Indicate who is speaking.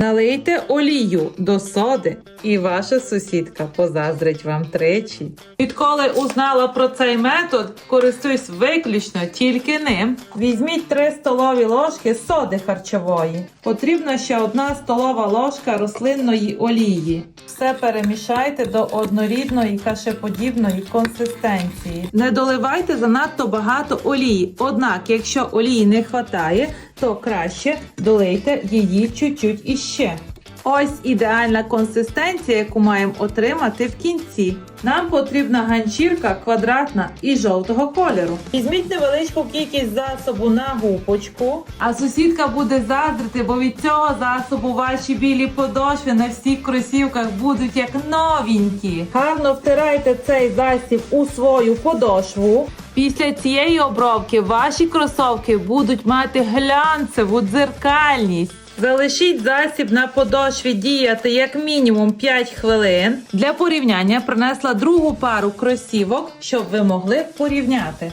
Speaker 1: Налийте олію до соди, і ваша сусідка позаздрить вам тричі. Відколи узнала про цей метод, користуюсь виключно тільки ним. Візьміть 3 столові ложки соди харчової. Потрібна ще одна столова ложка рослинної олії. Все перемішайте до однорідної кашеподібної консистенції. Не доливайте занадто багато олії. Однак, якщо олії не вистачає, то краще долийте її чуть-чуть іще. Ось ідеальна консистенція, яку маємо отримати в кінці. Нам потрібна ганчірка квадратна і жовтого кольору. Візьміть невеличку кількість засобу на гупочку, а сусідка буде заздрити, бо від цього засобу ваші білі подошви на всіх кросівках будуть як новенькі. Гарно втирайте цей засіб у свою подошву. Після цієї обробки ваші кросовки будуть мати глянцеву дзеркальність. Залишіть засіб на подошві діяти як мінімум 5 хвилин. Для порівняння принесла другу пару кросівок, щоб ви могли порівняти.